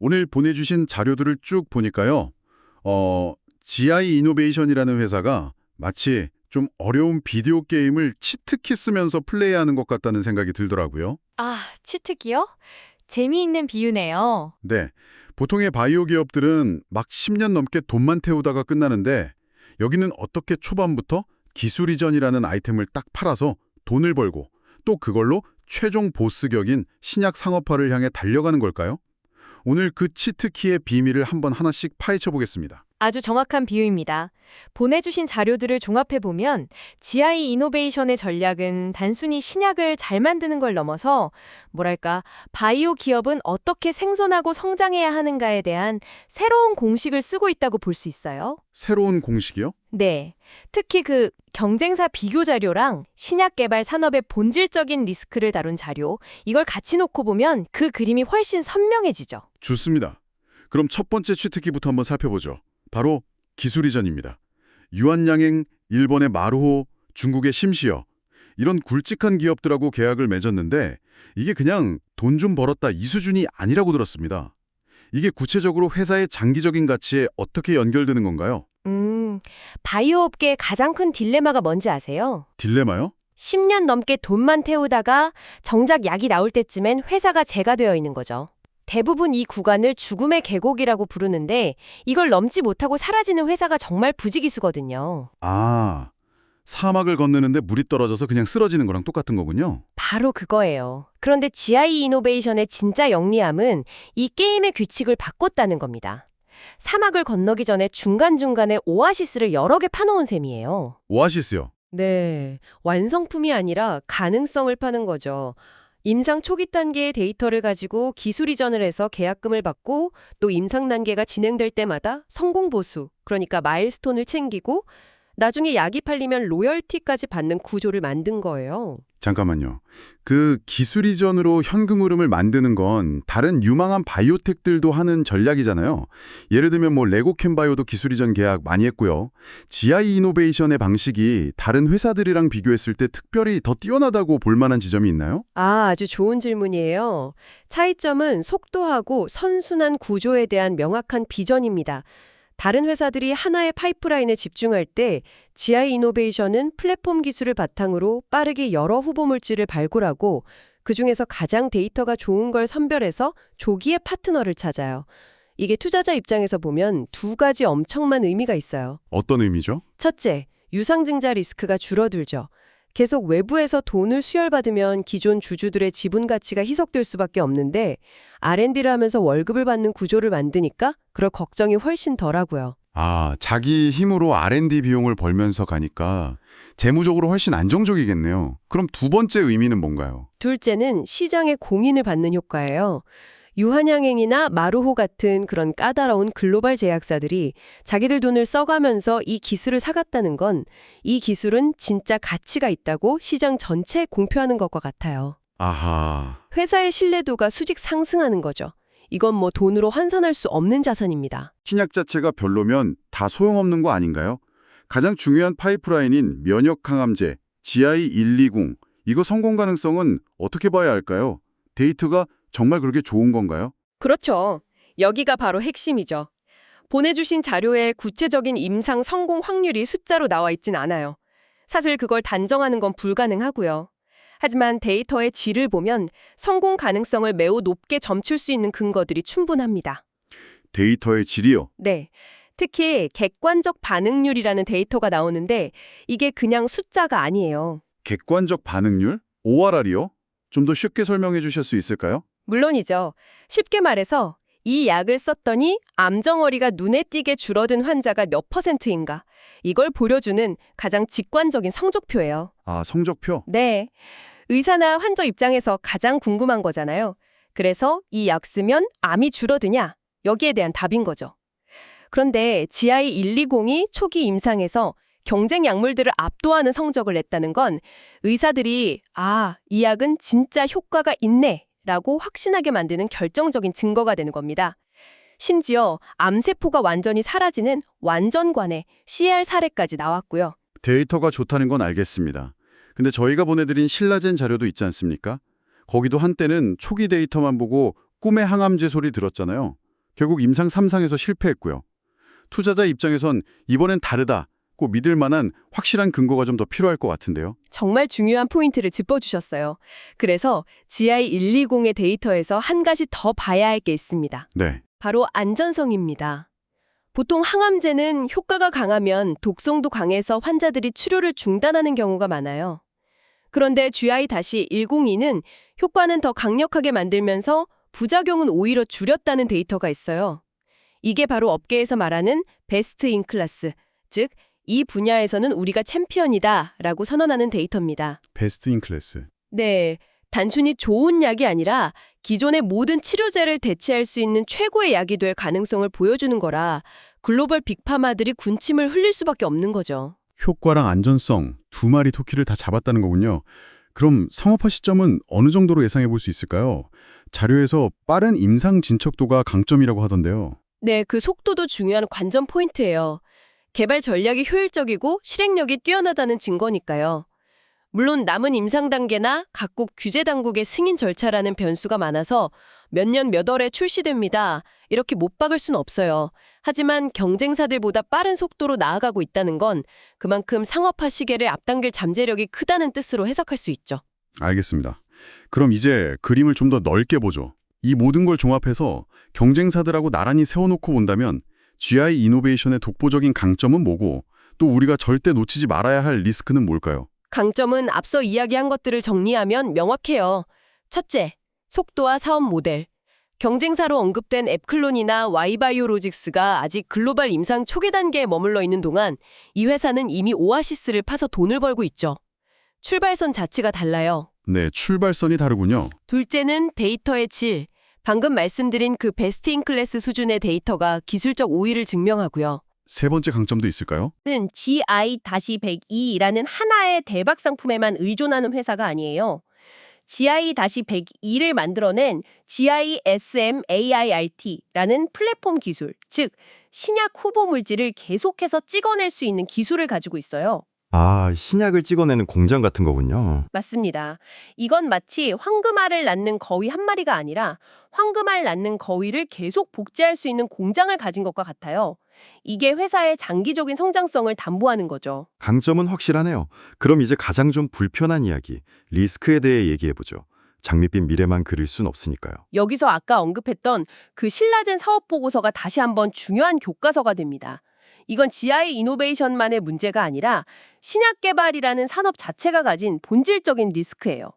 오늘 보내주신 자료들을 쭉 보니까요. 어, GI 이노베이션이라는 회사가 마치 좀 어려운 비디오 게임을 치트키 쓰면서 플레이하는 것 같다는 생각이 들더라고요. 아, 치트키요? 재미있는 비유네요. 네. 보통의 바이오 기업들은 막 10년 넘게 돈만 태우다가 끝나는데 여기는 어떻게 초반부터 기술 이전이라는 아이템을 딱 팔아서 돈을 벌고 또 그걸로 최종 보스격인 신약 상업화를 향해 달려가는 걸까요? 오늘 그 치트키의 비밀을 한번 하나씩 파헤쳐 보겠습니다. 아주 정확한 비유입니다. 보내주신 자료들을 종합해보면 GI 이노베이션의 전략은 단순히 신약을 잘 만드는 걸 넘어서 뭐랄까 바이오 기업은 어떻게 생존하고 성장해야 하는가에 대한 새로운 공식을 쓰고 있다고 볼 수 있어요. 새로운 공식이요? 네. 특히 그 경쟁사 비교 자료랑 신약 개발 산업의 본질적인 리스크를 다룬 자료, 이걸 같이 놓고 보면 그 그림이 훨씬 선명해지죠. 좋습니다. 그럼 첫 번째 치트키부터 한번 살펴보죠. 바로 기술 이전입니다. 유한양행, 일본의 마루호, 중국의 심시어 이런 굵직한 기업들하고 계약을 맺었는데 이게 그냥 돈 좀 벌었다 이 수준이 아니라고 들었습니다. 이게 구체적으로 회사의 장기적인 가치에 어떻게 연결되는 건가요? 음, 바이오 업계의 가장 큰 딜레마가 뭔지 아세요? 딜레마요? 10년 넘게 돈만 태우다가 정작 약이 나올 때쯤엔 회사가 재가 되어 있는 거죠. 대부분 이 구간을 죽음의 계곡이라고 부르는데 이걸 넘지 못하고 사라지는 회사가 정말 부지기수거든요. 아, 사막을 건너는데 물이 떨어져서 그냥 쓰러지는 거랑 똑같은 거군요. 바로 그거예요. 그런데 GI 이노베이션의 진짜 영리함은 이 게임의 규칙을 바꿨다는 겁니다. 사막을 건너기 전에 중간중간에 오아시스를 여러 개 파놓은 셈이에요. 오아시스요. 네, 완성품이 아니라 가능성을 파는 거죠. 임상 초기 단계의 데이터를 가지고 기술 이전을 해서 계약금을 받고 또 임상 단계가 진행될 때마다 성공 보수, 그러니까 마일스톤을 챙기고 나중에 약이 팔리면 로열티까지 받는 구조를 만든 거예요. 잠깐만요. 그 기술 이전으로 현금 흐름을 만드는 건 다른 유망한 바이오텍들도 하는 전략이잖아요. 예를 들면 뭐 레고캠바이오도 기술 이전 계약 많이 했고요. GI 이노베이션의 방식이 다른 회사들이랑 비교했을 때 특별히 더 뛰어나다고 볼 만한 지점이 있나요? 아, 아주 좋은 질문이에요. 차이점은 속도하고 선순환 구조에 대한 명확한 비전입니다. 다른 회사들이 하나의 파이프라인에 집중할 때 GI 이노베이션은 플랫폼 기술을 바탕으로 빠르게 여러 후보 물질을 발굴하고 그중에서 가장 데이터가 좋은 걸 선별해서 조기에 파트너를 찾아요. 이게 투자자 입장에서 보면 두 가지 엄청난 의미가 있어요. 어떤 의미죠? 첫째, 유상증자 리스크가 줄어들죠. 계속 외부에서 돈을 수혈받으면 기존 주주들의 지분 가치가 희석될 수밖에 없는데 R&D를 하면서 월급을 받는 구조를 만드니까 그럴 걱정이 훨씬 덜하고요. 아, 자기 힘으로 R&D 비용을 벌면서 가니까 재무적으로 훨씬 안정적이겠네요. 그럼 두 번째 의미는 뭔가요? 둘째는 시장의 공인을 받는 효과예요. 유한양행이나 마루호 같은 그런 까다로운 글로벌 제약사들이 자기들 돈을 써가면서 이 기술을 사갔다는 건 이 기술은 진짜 가치가 있다고 시장 전체에 공표하는 것과 같아요. 아하. 회사의 신뢰도가 수직 상승하는 거죠. 이건 뭐 돈으로 환산할 수 없는 자산입니다. 신약 자체가 별로면 다 소용없는 거 아닌가요? 가장 중요한 파이프라인인 면역 항암제 GI120 이거 성공 가능성은 어떻게 봐야 할까요? 데이터가 정말 그렇게 좋은 건가요? 그렇죠. 여기가 바로 핵심이죠. 보내주신 자료에 구체적인 임상 성공 확률이 숫자로 나와 있진 않아요. 사실 그걸 단정하는 건 불가능하고요. 하지만 데이터의 질을 보면 성공 가능성을 매우 높게 점칠 수 있는 근거들이 충분합니다. 데이터의 질이요. 네. 특히 객관적 반응률이라는 데이터가 나오는데 이게 그냥 숫자가 아니에요. 객관적 반응률? ORR이요? 좀 더 쉽게 설명해 주실 수 있을까요? 물론이죠. 쉽게 말해서 이 약을 썼더니 암정어리가 눈에 띄게 줄어든 환자가 몇 퍼센트인가. 이걸 보여주는 가장 직관적인 성적표예요. 아, 성적표? 네. 의사나 환자 입장에서 가장 궁금한 거잖아요. 그래서 이 약 쓰면 암이 줄어드냐? 여기에 대한 답인 거죠. 그런데 GI120이 초기 임상에서 경쟁 약물들을 압도하는 성적을 냈다는 건 의사들이 아, 이 약은 진짜 효과가 있네 라고 확신하게 만드는 결정적인 증거가 되는 겁니다. 심지어 암세포가 완전히 사라지는 완전관의 CR 사례까지 나왔고요. 데이터가 좋다는 건 알겠습니다. 근데 저희가 보내드린 신라젠 자료도 있지 않습니까? 거기도 한때는 초기 데이터만 보고 꿈의 항암제 소리 들었잖아요. 결국 임상 3상에서 실패했고요. 투자자 입장에선 이번엔 다르다 고 믿을 만한 확실한 근거가 좀 더 필요할 것 같은데요. 정말 중요한 포인트를 짚어주셨어요. 그래서 GI120의 데이터에서 한 가지 더 봐야 할 게 있습니다. 네. 바로 안전성입니다. 보통 항암제는 효과가 강하면 독성도 강해서 환자들이 치료를 중단하는 경우가 많아요. 그런데 GI-102는 효과는 더 강력하게 만들면서 부작용은 오히려 줄였다는 데이터가 있어요. 이게 바로 업계에서 말하는 베스트 인 클래스, 즉 이 분야에서는 우리가 챔피언이다 라고 선언하는 데이터입니다. 베스트 인 클래스. 네, 단순히 좋은 약이 아니라 기존의 모든 치료제를 대체할 수 있는 최고의 약이 될 가능성을 보여주는 거라 글로벌 빅파마들이 군침을 흘릴 수밖에 없는 거죠. 효과랑 안전성 두 마리 토끼를 다 잡았다는 거군요. 그럼 상업화 시점은 어느 정도로 예상해 볼 수 있을까요? 자료에서 빠른 임상 진척도가 강점이라고 하던데요. 네, 그 속도도 중요한 관전 포인트예요. 개발 전략이 효율적이고 실행력이 뛰어나다는 증거니까요. 물론 남은 임상 단계나 각국 규제 당국의 승인 절차라는 변수가 많아서 몇 년 몇 월에 출시됩니다. 이렇게 못 박을 순 없어요. 하지만 경쟁사들보다 빠른 속도로 나아가고 있다는 건 그만큼 상업화 시계를 앞당길 잠재력이 크다는 뜻으로 해석할 수 있죠. 알겠습니다. 그럼 이제 그림을 좀 더 넓게 보죠. 이 모든 걸 종합해서 경쟁사들하고 나란히 세워놓고 본다면 GI 이노베이션의 독보적인 강점은 뭐고 또 우리가 절대 놓치지 말아야 할 리스크는 뭘까요? 강점은 앞서 이야기한 것들을 정리하면 명확해요. 첫째, 속도와 사업 모델. 경쟁사로 언급된 앱클론이나 와이바이오로직스가 아직 글로벌 임상 초기 단계에 머물러 있는 동안 이 회사는 이미 오아시스를 파서 돈을 벌고 있죠. 출발선 자체가 달라요. 네, 출발선이 다르군요. 둘째는 데이터의 질. 방금 말씀드린 그 베스트 인 클래스 수준의 데이터가 기술적 우위를 증명하고요. 세 번째 강점도 있을까요? 는 GI-102라는 하나의 대박 상품에만 의존하는 회사가 아니에요. GI-102를 만들어낸 GISM-AIRT라는 플랫폼 기술, 즉 신약 후보 물질을 계속해서 찍어낼 수 있는 기술을 가지고 있어요. 아, 신약을 찍어내는 공장 같은 거군요. 맞습니다. 이건 마치 황금알을 낳는 거위 한 마리가 아니라 황금알 낳는 거위를 계속 복제할 수 있는 공장을 가진 것과 같아요. 이게 회사의 장기적인 성장성을 담보하는 거죠. 강점은 확실하네요. 그럼 이제 가장 좀 불편한 이야기, 리스크에 대해 얘기해보죠. 장밋빛 미래만 그릴 순 없으니까요. 여기서 아까 언급했던 그 신라젠 사업 보고서가 다시 한번 중요한 교과서가 됩니다. 이건 GI 이노베이션만의 문제가 아니라 신약 개발이라는 산업 자체가 가진 본질적인 리스크예요.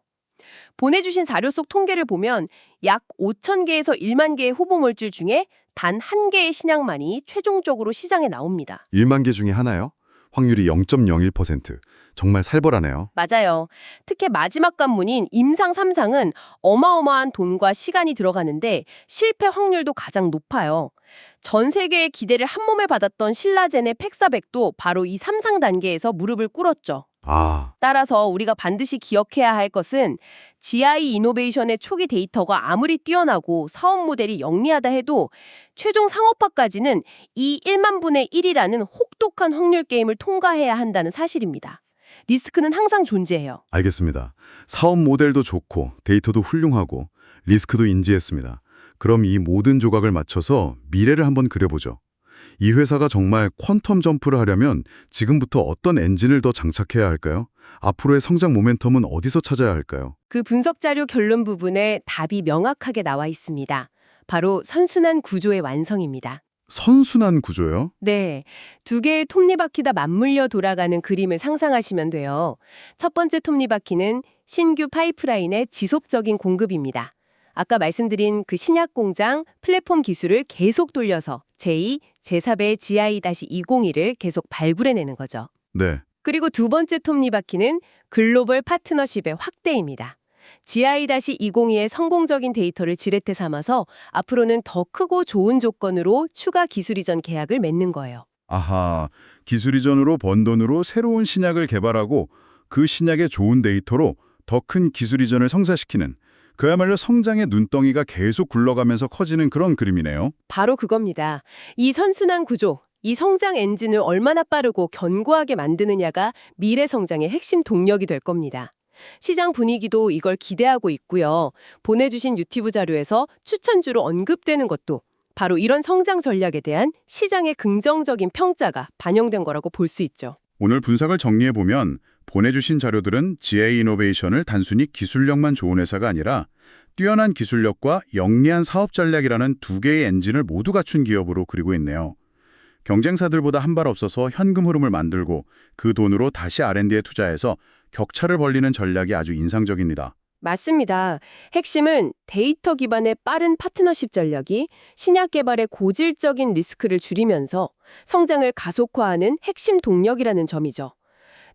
보내주신 자료 속 통계를 보면 약 5천 개에서 1만 개의 후보 물질 중에 단 한 개의 신약만이 최종적으로 시장에 나옵니다. 1만 개 중에 하나요? 확률이 0.01%. 정말 살벌하네요. 맞아요. 특히 마지막 관문인 임상 3상은 어마어마한 돈과 시간이 들어가는데 실패 확률도 가장 높아요. 전 세계의 기대를 한 몸에 받았던 신라젠의 팩사백도 바로 이 3상 단계에서 무릎을 꿇었죠. 아, 따라서 우리가 반드시 기억해야 할 것은 GI 이노베이션의 초기 데이터가 아무리 뛰어나고 사업 모델이 영리하다 해도 최종 상업화까지는 이 1만 분의 1이라는 혹독한 확률 게임을 통과해야 한다는 사실입니다. 리스크는 항상 존재해요. 알겠습니다. 사업 모델도 좋고 데이터도 훌륭하고 리스크도 인지했습니다. 그럼 이 모든 조각을 맞춰서 미래를 한번 그려보죠. 이 회사가 정말 퀀텀 점프를 하려면 지금부터 어떤 엔진을 더 장착해야 할까요? 앞으로의 성장 모멘텀은 어디서 찾아야 할까요? 그 분석 자료 결론 부분에 답이 명확하게 나와 있습니다. 바로 선순환 구조의 완성입니다. 선순환 구조요? 네, 두 개의 톱니바퀴다 맞물려 돌아가는 그림을 상상하시면 돼요. 첫 번째 톱니바퀴는 신규 파이프라인의 지속적인 공급입니다. 아까 말씀드린 그 신약 공장 플랫폼 기술을 계속 돌려서 제2, 제4배 GI-202를 계속 발굴해내는 거죠. 네. 그리고 두 번째 톱니바퀴는 글로벌 파트너십의 확대입니다. GI-202의 성공적인 데이터를 지렛대 삼아서 앞으로는 더 크고 좋은 조건으로 추가 기술 이전 계약을 맺는 거예요. 아하, 기술 이전으로 번 돈으로 새로운 신약을 개발하고 그 신약의 좋은 데이터로 더 큰 기술 이전을 성사시키는 그야말로 성장의 눈덩이가 계속 굴러가면서 커지는 그런 그림이네요. 바로 그겁니다. 이 선순환 구조, 이 성장 엔진을 얼마나 빠르고 견고하게 만드느냐가 미래 성장의 핵심 동력이 될 겁니다. 시장 분위기도 이걸 기대하고 있고요. 보내주신 유튜브 자료에서 추천주로 언급되는 것도 바로 이런 성장 전략에 대한 시장의 긍정적인 평가가 반영된 거라고 볼 수 있죠. 오늘 분석을 정리해보면 보내주신 자료들은 GA 이노베이션을 단순히 기술력만 좋은 회사가 아니라 뛰어난 기술력과 영리한 사업 전략이라는 두 개의 엔진을 모두 갖춘 기업으로 그리고 있네요. 경쟁사들보다 한발 없어서 현금 흐름을 만들고 그 돈으로 다시 R&D에 투자해서 격차를 벌리는 전략이 아주 인상적입니다. 맞습니다. 핵심은 데이터 기반의 빠른 파트너십 전략이 신약 개발의 고질적인 리스크를 줄이면서 성장을 가속화하는 핵심 동력이라는 점이죠.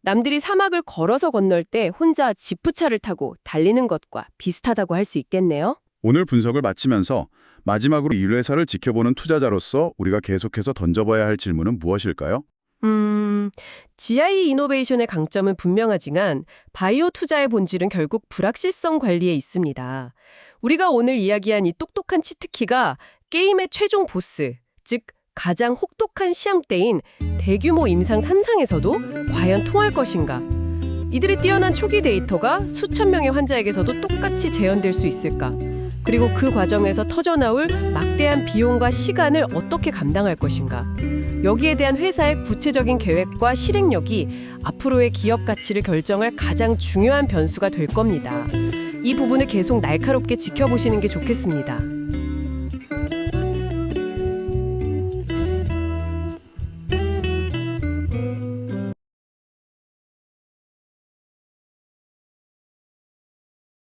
남들이 사막을 걸어서 건널 때 혼자 지프차를 타고 달리는 것과 비슷하다고 할 수 있겠네요. 오늘 분석을 마치면서 마지막으로 이 회사를 지켜보는 투자자로서 우리가 계속해서 던져봐야 할 질문은 무엇일까요? 음, GI 이노베이션의 강점은 분명하지만 바이오 투자의 본질은 결국 불확실성 관리에 있습니다. 우리가 오늘 이야기한 이 똑똑한 치트키가 게임의 최종 보스, 즉 가장 혹독한 시험대인 대규모 임상 3상에서도 과연 통할 것인가? 이들의 뛰어난 초기 데이터가 수천 명의 환자에게서도 똑같이 재현될 수 있을까? 그리고 그 과정에서 터져나올 막대한 비용과 시간을 어떻게 감당할 것인가? 여기에 대한 회사의 구체적인 계획과 실행력이 앞으로의 기업 가치를 결정할 가장 중요한 변수가 될 겁니다. 이 부분을 계속 날카롭게 지켜보시는 게 좋겠습니다.